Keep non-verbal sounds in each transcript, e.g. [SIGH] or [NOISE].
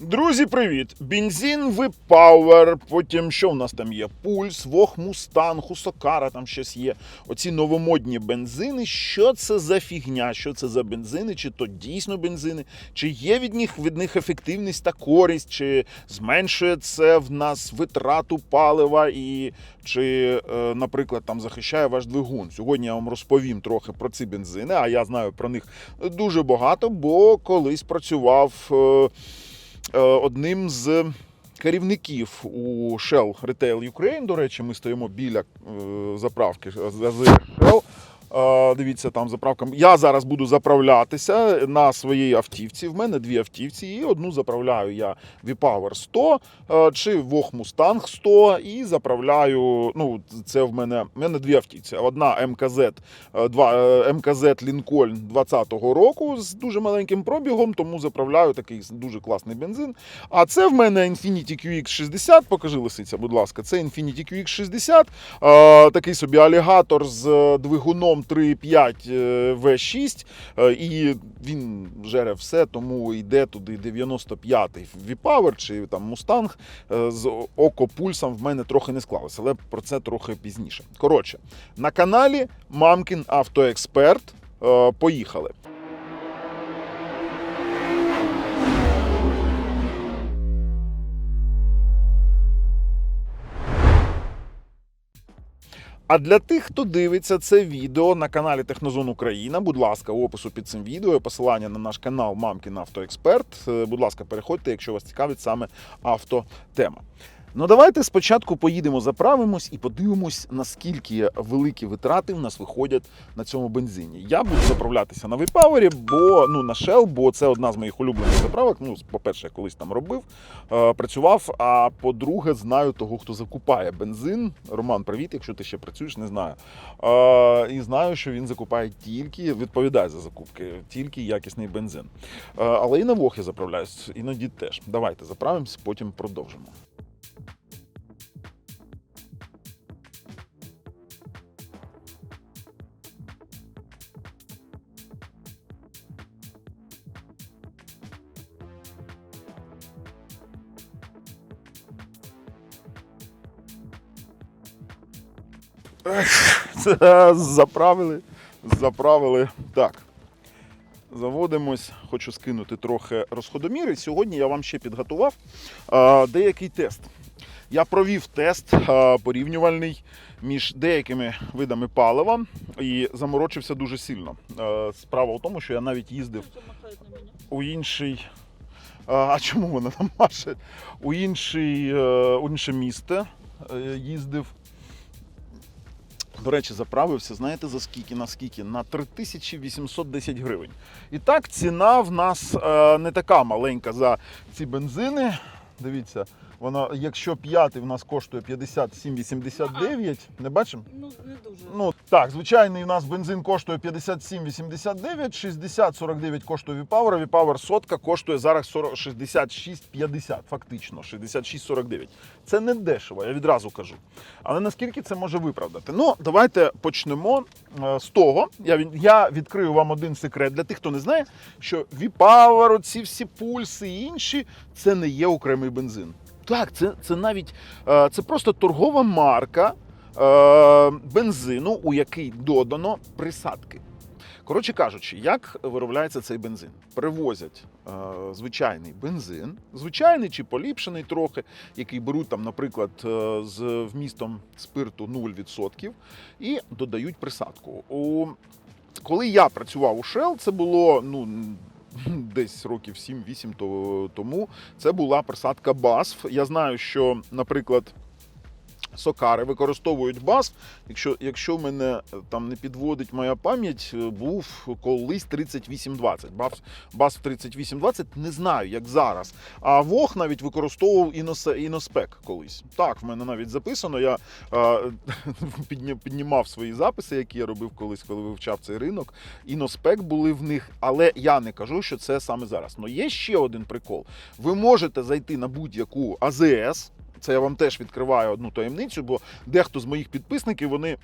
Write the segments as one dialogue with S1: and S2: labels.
S1: Друзі, привіт! Бензин V-Power, потім що в нас там є? Пульс, Вог Мустанг, Хусокара, там щось є. Оці новомодні бензини. Що це за фігня? Що це за бензини? Чи то дійсно бензини? Чи є від них від них ефективність та користь? Чи зменшує це в нас витрату палива і чи, е, наприклад, там захищає ваш двигун? Сьогодні я вам розповім трохи про ці бензини, а я знаю про них дуже багато, бо колись працював. Е, одним з керівників у Shell Retail Ukraine. До речі, ми стоїмо біля е, заправки Shell. Дивіться, там заправка. Я зараз буду заправлятися на своїй автівці. В мене дві автівці, і одну заправляю я V-Power 100 е, чи Вог Mustang 100 і заправляю. Ну, це в мене в мене дві автівці. Одна МКЗ, е, два, е, МКЗ Lincoln 20-го року з дуже маленьким пробігом, тому заправляю такий дуже класний бензин. А це в мене Infiniti QX60. Покажи лисиця, будь ласка. Це Infiniti QX60, е, такий собі алігатор з е, двигуном 3.5 е, V6. е, І він жере все, тому йде туди 95-й V-Power чи там Mustang е, з окопульсом в мене трохи не склалося, але про це трохи пізніше. Коротше, на каналі Мамкін Автоексперт. Е, Поїхали. А для тих, хто дивиться це відео на каналі Технозон Україна, будь ласка, в опису під цим відео посилання на наш канал Мамкін Автоексперт. Е, Будь ласка, переходьте, якщо вас цікавить саме автотема. Ну давайте спочатку поїдемо, заправимось і подивимось, наскільки великі витрати в нас виходять на цьому бензині. Я буду заправлятися на V-Power, бо ну на Shell, бо це одна з моїх улюблених заправок. Ну, по-перше, я колись там робив, е, працював. А по-друге, знаю того, хто закупає бензин. Роман, привіт, якщо ти ще працюєш, не знаю. Е, і знаю, що він закупає тільки, відповідає за закупки, тільки якісний бензин. Е, але і на Вог я заправляюсь, іноді теж. Давайте заправимось, потім продовжимо. [LAUGHS] Це заправили, заправили. Так. Заводимось, хочу скинути трохи розходоміри. Сьогодні я вам ще підготував е, деякий тест. Я провів тест е, порівнювальний між деякими видами палива і заморочився дуже сильно. Е, справа в тому, що я навіть їздив у інший. А, а чому вона там маше? У, інший, е, у інше місто е, їздив. До речі, заправився, знаєте за скільки? На скільки? На 3810 гривень. І так, ціна в нас е, не така маленька за ці бензини. Дивіться, вона, якщо п'ятий в нас коштує 57,89, не бачимо?
S2: Ну, не дуже.
S1: Ну так, звичайний у нас бензин коштує 57,89, 60,49 коштує V-Power, V-Power сотка коштує зараз 40 66,50, фактично 66,49. Це не дешево, я відразу кажу. Але наскільки це може виправдати? Ну, давайте почнемо е, з того. Я, я відкрию вам один секрет для тих, хто не знає, що V-Power, оці всі пульси і інші, це не є окремий бензин. Так, це, це навіть е, це просто торгова марка е, бензину, у який додано присадки. Коротше кажучи, як виробляється цей бензин? Привозять е, звичайний бензин, звичайний чи поліпшений трохи, який беруть там, наприклад, е, з вмістом спирту 0%, і додають присадку. У, коли я працював у Shell, це було ну. [LAUGHS] Десь років 7-8 то- тому це була присадка BASF. Я знаю, що, наприклад, Сокари використовують бас. Якщо, якщо мене е, там не підводить моя пам'ять, е, був колись 3820. Бас, бас 3820 не знаю, як зараз. А Вог навіть використовував іносе, іноспек колись. Так, в мене навіть записано. Я е, [LAUGHS] піднімав свої записи, які я робив колись, коли вивчав цей ринок. Іноспек були в них, але я не кажу, що це саме зараз. Но є ще один прикол. Ви можете зайти на будь-яку АЗС. Це я вам теж відкриваю одну таємницю, бо дехто з моїх підписників вони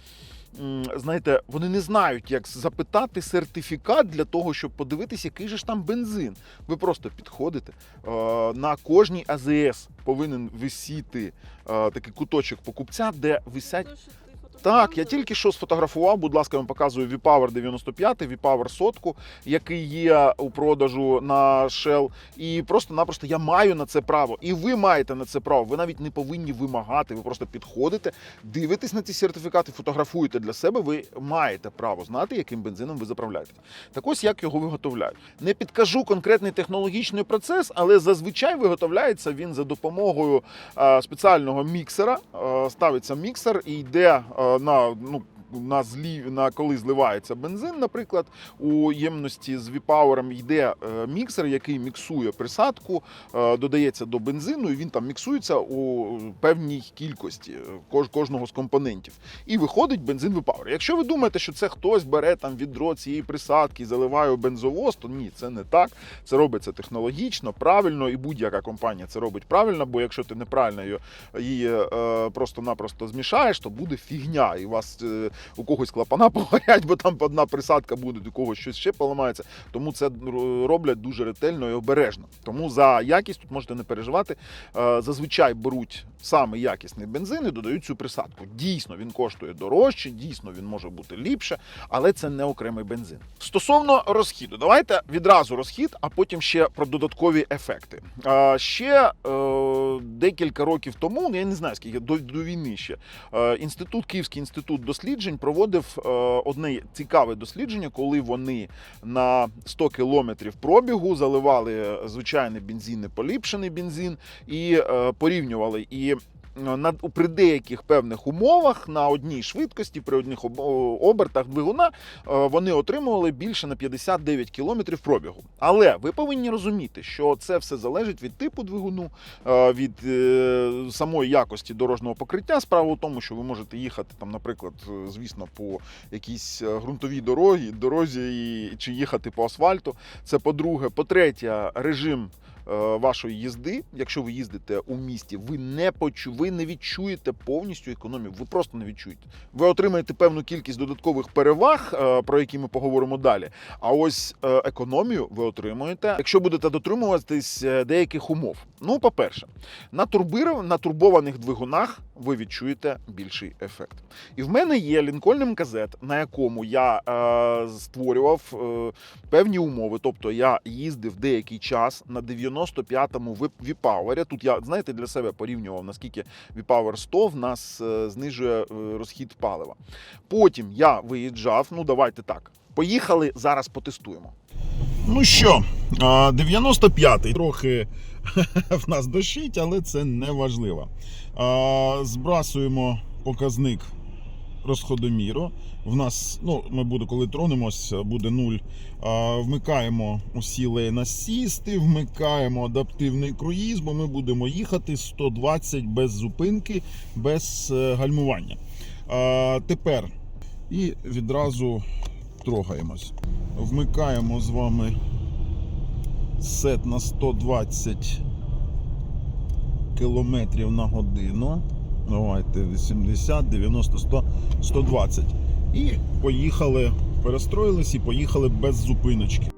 S1: знаєте, вони не знають, як запитати сертифікат для того, щоб подивитися, який же ж там бензин. Ви просто підходите е, на кожній АЗС повинен висіти е, такий куточок покупця, де висять так, я тільки що сфотографував, будь ласка, я вам показую V-Power 95, V-Power сотку, який є у продажу на Shell. І просто-напросто я маю на це право. І ви маєте на це право. Ви навіть не повинні вимагати. Ви просто підходите, дивитесь на ці сертифікати, фотографуєте для себе. Ви маєте право знати, яким бензином ви заправляєте. Так ось як його виготовляють. Не підкажу конкретний технологічний процес, але зазвичай виготовляється він за допомогою е, спеціального міксера. Е, Ставиться міксер і йде е, на ну. На злів, на коли зливається бензин, наприклад, у ємності з V-Power йде е, міксер, який міксує присадку, е, додається до бензину, і він там міксується у певній кількості е, кож, кожного з компонентів. І виходить бензин V-Power. Якщо ви думаєте, що це хтось бере там відро цієї присадки і заливає у бензовоз, то ні, це не так. Це робиться технологічно, правильно, і будь-яка компанія це робить правильно, бо якщо ти неправильно її, просто-напросто змішаєш, то буде фігня, і вас у когось клапана [LAUGHS] погорять, бо там одна присадка буде, у когось щось ще поламається. Тому це роблять дуже ретельно і обережно. Тому за якість тут можете не переживати. Е, Зазвичай беруть саме якісний бензин і додають цю присадку. Дійсно, він коштує дорожче, дійсно він може бути ліпше, але це не окремий бензин. Стосовно розхіду, давайте відразу розхід, а потім ще про додаткові ефекти. Е, Ще е, декілька років тому, ну, я не знаю скільки до, війни ще інститут, Київський інститут досліджень проводив е, одне цікаве дослідження, коли вони на 100 кілометрів пробігу заливали звичайний бензин і поліпшений бензин і е, порівнювали і. Е, На при деяких певних умовах на одній швидкості, при одних обертах двигуна е, вони отримували більше на 59 кілометрів пробігу. Але ви повинні розуміти, що це все залежить від типу двигуну, е, від самої якості дорожнього покриття. Справа у тому, що ви можете їхати там, наприклад, звісно, по якійсь ґрунтовій дорогі, дорозі чи їхати по асфальту. Це по-друге. По-третє, режим. Е, Вашої їзди, якщо ви їздите у місті, ви не почу, ви не відчуєте повністю економію. Ви просто не відчуєте. Ви отримаєте певну кількість додаткових переваг, е, про які ми поговоримо далі. А ось е, економію ви отримуєте, якщо будете дотримуватись деяких умов. Ну, на турбирах на турбованих двигунах ви відчуєте більший ефект. І в мене є Lincoln MKZ, на якому я е, створював е, певні умови. Тобто я їздив деякий час на 95-му V-Power. Тут я, знаєте, для себе порівнював, наскільки V-Power 100 в нас е, знижує е, розхід палива. Потім я виїжджав, ну давайте так. Поїхали, зараз потестуємо. Ну що, 95-й. Трохи [LAUGHS] в нас дощить, але це не важливо. Збрасуємо показник розходоміру. В нас, ну, ми буде, коли тронемось, буде 0. Вмикаємо усі лейн асісти, вмикаємо адаптивний круїз, бо ми будемо їхати 120 без зупинки, без е, гальмування. Тепер і відразу трогаємось. Вмикаємо з вами сет на 120 км на годину. Давайте 80, 90, 100, 120. І поїхали, перестроїлись і поїхали без зупиночки.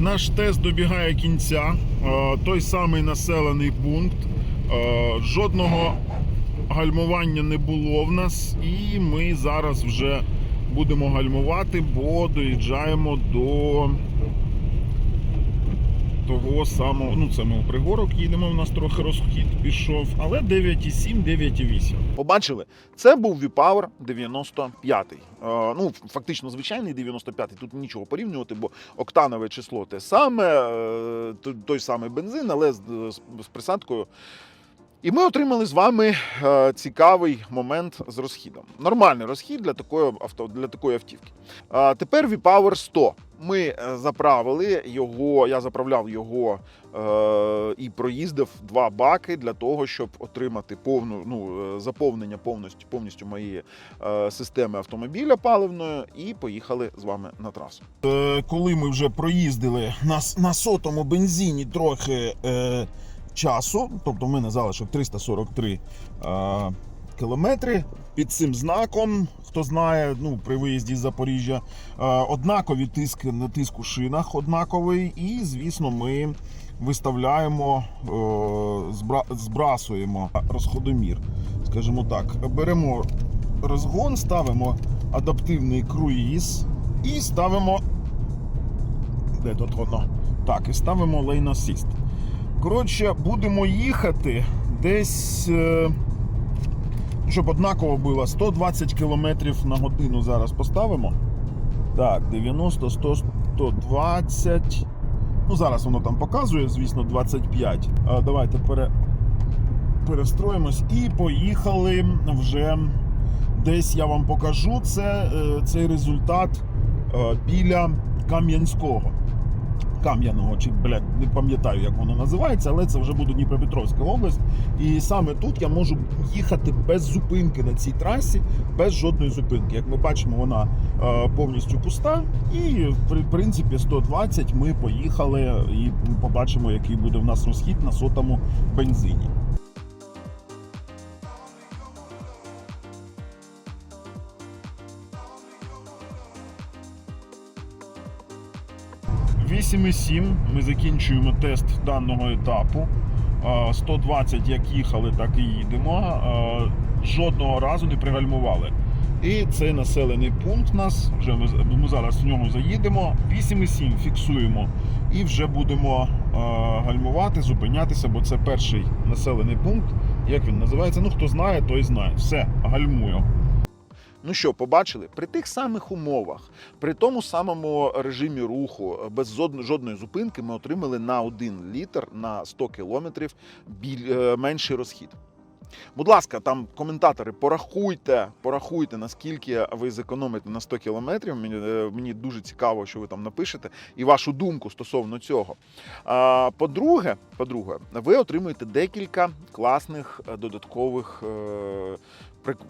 S1: Наш тест добігає кінця. Е, Той самий населений пункт. Е, Жодного гальмування не було в нас, і ми зараз вже будемо гальмувати, бо доїжджаємо до того самого. Ну, це ми у пригорок їдемо, в нас трохи розхід пішов, але 9,7, 9,8. Побачили? Це був V-Power 95. Е, ну, фактично звичайний 95. Тут нічого порівнювати, бо октанове число те саме, е, той- самий бензин, але з присадкою І ми отримали з вами е, цікавий момент з розхідом. Нормальний розхід для такої авто для такої автівки. Тепер V-Power 100. Ми е, заправили його. Я заправляв його е, і проїздив два баки для того, щоб отримати повну ну е, заповнення повністю повністю моєї е, системи автомобіля паливної, і поїхали з вами на трасу. Коли ми вже проїздили на, на сотому бензині трохи е, часу, тобто в мене залишок 343 е, кілометри. Під цим знаком, хто знає, ну при виїзді з Запоріжжя, е, однакові тиск на тиск у шинах однаковий, і звісно, ми виставляємо, е, збра, збрасуємо розходомір. Скажімо так, беремо розгон, ставимо адаптивний круїз і ставимо. Де тут воно? Так, і ставимо Assist. Коротше, будемо їхати десь. е, щоб однаково було 120 км на годину зараз поставимо. Так, 90, 100, 120. Ну, зараз воно там показує, звісно, 25. А, давайте пере... перестроїмось і поїхали вже десь я вам покажу це, е, цей результат е, біля Кам'янського. Кам'яного, чи блядь, не пам'ятаю, як воно називається, але це вже буде Дніпропетровська область. І саме тут я можу їхати без зупинки на цій трасі, без жодної зупинки. Як ми бачимо, вона е, повністю пуста. І в принципі 120 ми поїхали і побачимо, який буде в нас розхід на сотому бензині. Вісім і сім. Ми закінчуємо тест даного етапу. Е, 120 як їхали, так і їдемо. Жодного разу не пригальмували. І цей населений пункт нас, вже ми, ми зараз в ньому заїдемо. 8,7 фіксуємо і вже будемо е, гальмувати, зупинятися, бо це перший населений пункт. Як він називається? Ну хто знає, той знає. Все, гальмую. Ну що, побачили? При тих самих умовах, при тому самому режимі руху, без жодної, зупинки, ми отримали на 1 літр на 100 кілометрів біль, е, менший розхід. Будь ласка, там коментатори, порахуйте, порахуйте, наскільки ви зекономите на 100 кілометрів. Мені, е, мені дуже цікаво, що ви там напишете, і вашу думку стосовно цього. По-друге, по-друге, ви отримуєте декілька класних е, додаткових е,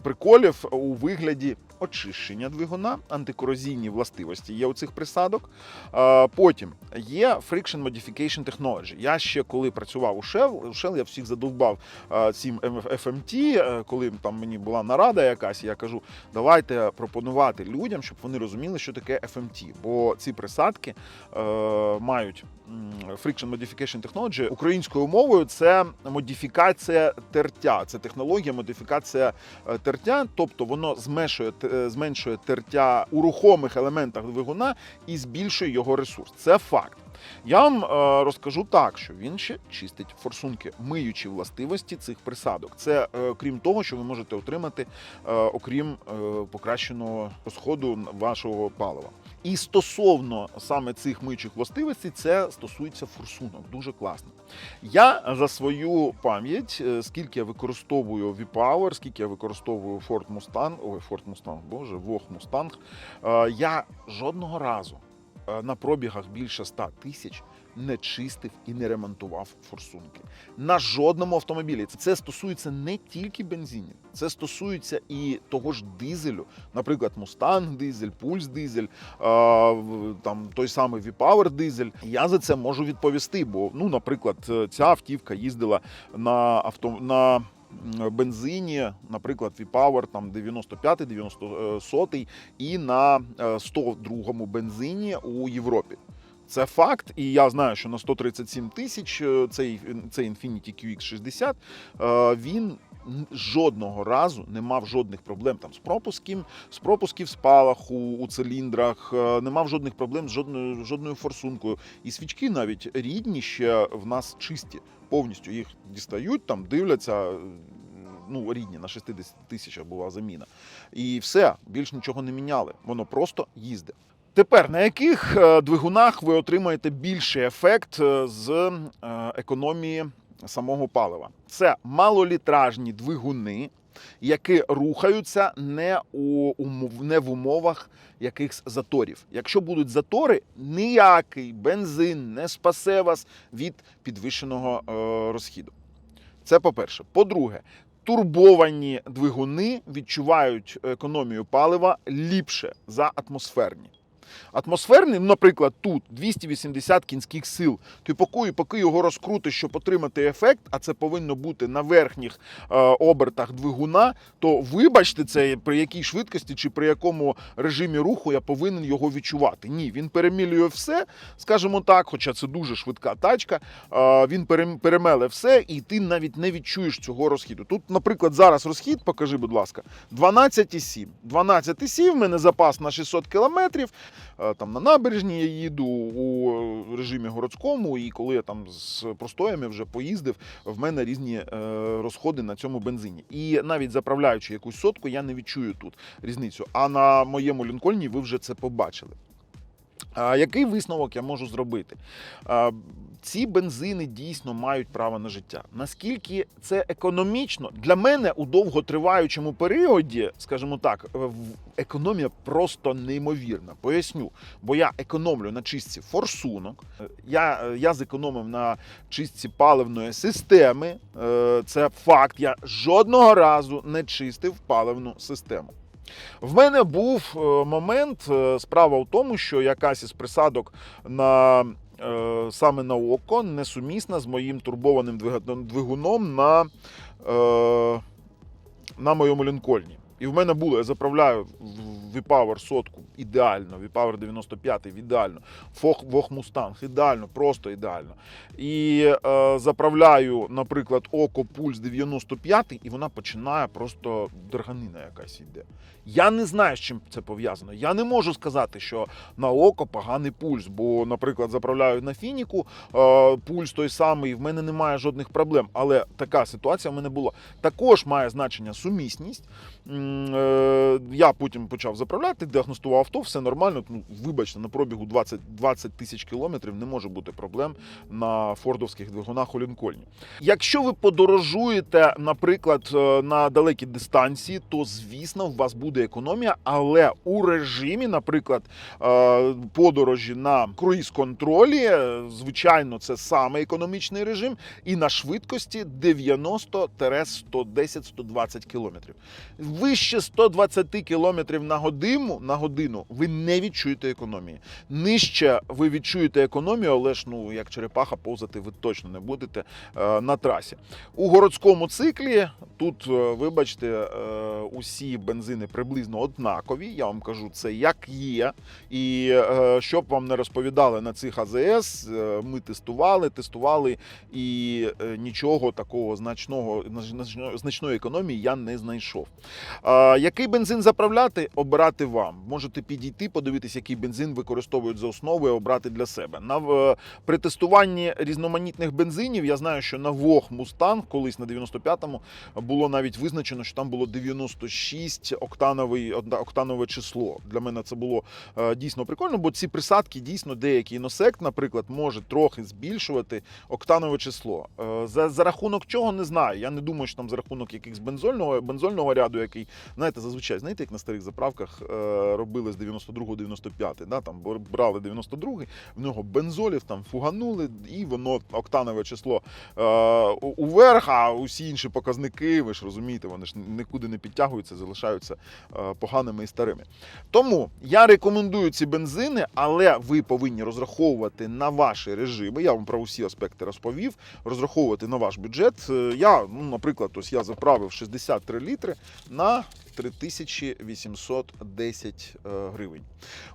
S1: приколів у вигляді очищення двигуна, антикорозійні властивості є у цих присадок. Потім є Friction Modification Technology. Я ще коли працював у Shell, у Shell я всіх задовбав цим FMT, е, коли там мені була нарада якась, я кажу, давайте пропонувати людям, щоб вони розуміли, що таке FMT. Бо ці присадки е, мають Friction Modification Technology українською мовою. Це модифікація тертя, це технологія модифікація е, тертя, тобто воно зменшує, е, зменшує тертя у рухомих елементах двигуна і збільшує його ресурс. Це факт. Я вам е, розкажу так, що він ще чистить форсунки, миючі властивості цих присадок. Це крім того, що ви можете отримати, окрім покращеного розходу вашого палива. І стосовно саме цих миючих властивостей, це стосується форсунок. Дуже класно. Я за свою пам'ять, е, скільки я використовую V-Power, скільки я використовую Ford Mustang, ой, Ford Mustang, боже, Вог Mustang, е, я жодного разу е, на пробігах більше 100 тисяч не чистив і не ремонтував форсунки. На жодному автомобілі. Це стосується не тільки бензинів, це стосується і того ж дизелю, наприклад, Mustang дизель, Пульс дизель, е, там той самий V-Power дизель. Я за це можу відповісти, бо, ну, наприклад, е, ця автівка їздила на авто на бензині, наприклад, V-Power там 95 90 і на е, 102 бензині у Європі. Це факт, і я знаю, що на 137 тисяч е, цей, цей Infiniti QX60 е, він жодного разу не мав жодних проблем там з пропуском, з пропусків спалаху у циліндрах, е, не мав жодних проблем з жодною жодною форсункою. І свічки навіть рідні ще в нас чисті, повністю їх дістають, там дивляться. Ну, рідні на 60 тисячах була заміна. І все, більш нічого не міняли. Воно просто їздить. Тепер на яких е, двигунах ви отримаєте більший ефект е, з е, економії самого палива. Це малолітражні двигуни, які рухаються не у не в умовах якихось заторів. Якщо будуть затори, ніякий бензин не спасе вас від підвищеного розхіду. Це по-перше. По-друге, турбовані двигуни відчувають економію палива ліпше за атмосферні. Атмосферний, наприклад, тут 280 кінських сил. Ти поки, поки його розкрутиш, щоб отримати ефект, а це повинно бути на верхніх е, обертах двигуна, то вибачте це при якій швидкості чи при якому режимі руху я повинен його відчувати. Ні, він перемілює все, скажімо так, хоча це дуже швидка тачка. е, він перем- перемеле все, і ти навіть не відчуєш цього розхіду. Тут, наприклад, зараз розхід, покажи, будь ласка, 12,7. 12,7, в мене запас на 600 кілометрів. Е, Там на набережні я їду у режимі городському, і коли я там з простоями вже поїздив, в мене різні е, розходи на цьому бензині. І навіть заправляючи якусь сотку, я не відчую тут різницю. А на моєму лінкольні ви вже це побачили. А який висновок я можу зробити? А, ці бензини дійсно мають право на життя. Наскільки це економічно для мене у довготриваючому періоді, скажімо так, економія просто неймовірна. Поясню, бо я економлю на чистці форсунок. Я, я зекономив на чистці паливної системи. Е, Це факт. Я жодного разу не чистив паливну систему. В мене був е, момент. е, Справа в тому, що якась із присадок на е, саме на око несумісна з моїм турбованим двигуном на, на моєму лінкольні. І в мене було, я заправляю в V-Power сотку ідеально, V-Power 95 ідеально, Вох Мустанг ідеально, просто ідеально. І е, заправляю, наприклад, око пульс 95, і вона починає просто дерганина якась йде. Я не знаю, з чим це пов'язано. Я не можу сказати, що на око поганий пульс, бо, наприклад, заправляю на фініку, е, пульс той самий, і в мене немає жодних проблем. Але така ситуація в мене була. Також має значення сумісність. Е, Я потім почав заправляти, діагностував авто, все нормально. Ну, вибачте, на пробігу 20, 20 тисяч кілометрів не може бути проблем на фордовських двигунах у Лінкольні. Якщо ви подорожуєте, наприклад, е, на далекі дистанції, то звісно в вас буде економія, але у режимі, наприклад, е, подорожі на круїз-контролі, звичайно, це саме економічний режим, і на швидкості 90-110-120 кілометрів. Вище 120 кілометрів на годину, на годину ви не відчуєте економії. Нижче ви відчуєте економію, але ж ну як черепаха повзати ви точно не будете е, на трасі. У городському циклі тут, е, вибачте, е, усі бензини приблизно однакові. Я вам кажу, це як є. І е, щоб вам не розповідали на цих АЗС, е, ми тестували, тестували, і е, нічого такого значного значної економії я не знайшов. Який бензин заправляти, обирати вам. Можете підійти, подивитися, який бензин використовують за основу і обрати для себе. На в- при тестуванні різноманітних бензинів я знаю, що на Вог Мустанг колись на 95-му було навіть визначено, що там було 96 октановий октанове число. Для мене це було е, дійсно прикольно, бо ці присадки дійсно деякий носект, наприклад, може трохи збільшувати октанове число. Е, За, за рахунок чого не знаю. Я не думаю, що там за рахунок якихось бензольного бензольного ряду, який знаєте, зазвичай знаєте, як на старих заправках е, робили з 92-го 95 да, там брали 92-й, в нього бензолів там фуганули, і воно октанове число е, уверх, а усі інші показники, ви ж розумієте, вони ж нікуди не підтягуються, залишаються е, поганими і старими. Тому я рекомендую ці бензини, але ви повинні розраховувати на ваші режими. Я вам про усі аспекти розповів. Розраховувати на ваш бюджет. Е, Я, ну, наприклад, ось я заправив 63 літри на 3810 е, гривень.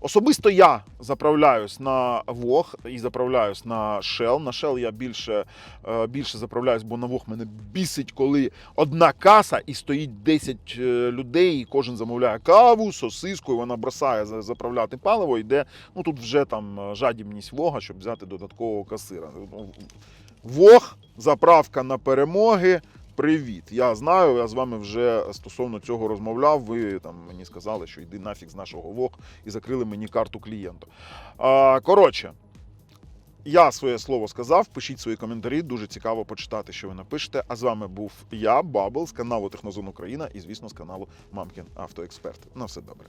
S1: Особисто я заправляюсь на Вог і заправляюсь на Shell. На Shell я більше, е, більше заправляюсь, бо на Вог мене бісить, коли одна каса і стоїть 10 е, людей, і кожен замовляє каву, сосиску, і вона бросає заправляти паливо. Йде, ну тут вже там жадібність Вога, щоб взяти додаткового касира. Вог, заправка на перемоги. Привіт, я знаю, я з вами вже стосовно цього розмовляв. Ви там мені сказали, що йди нафіг з нашого ВОК і закрили мені карту клієнта. А, коротше, Я своє слово сказав. Пишіть свої коментарі. Дуже цікаво почитати, що ви напишете. А з вами був я, Бабл, з каналу Технозон Україна і, звісно, з каналу Мамкін Автоексперт. На все добре.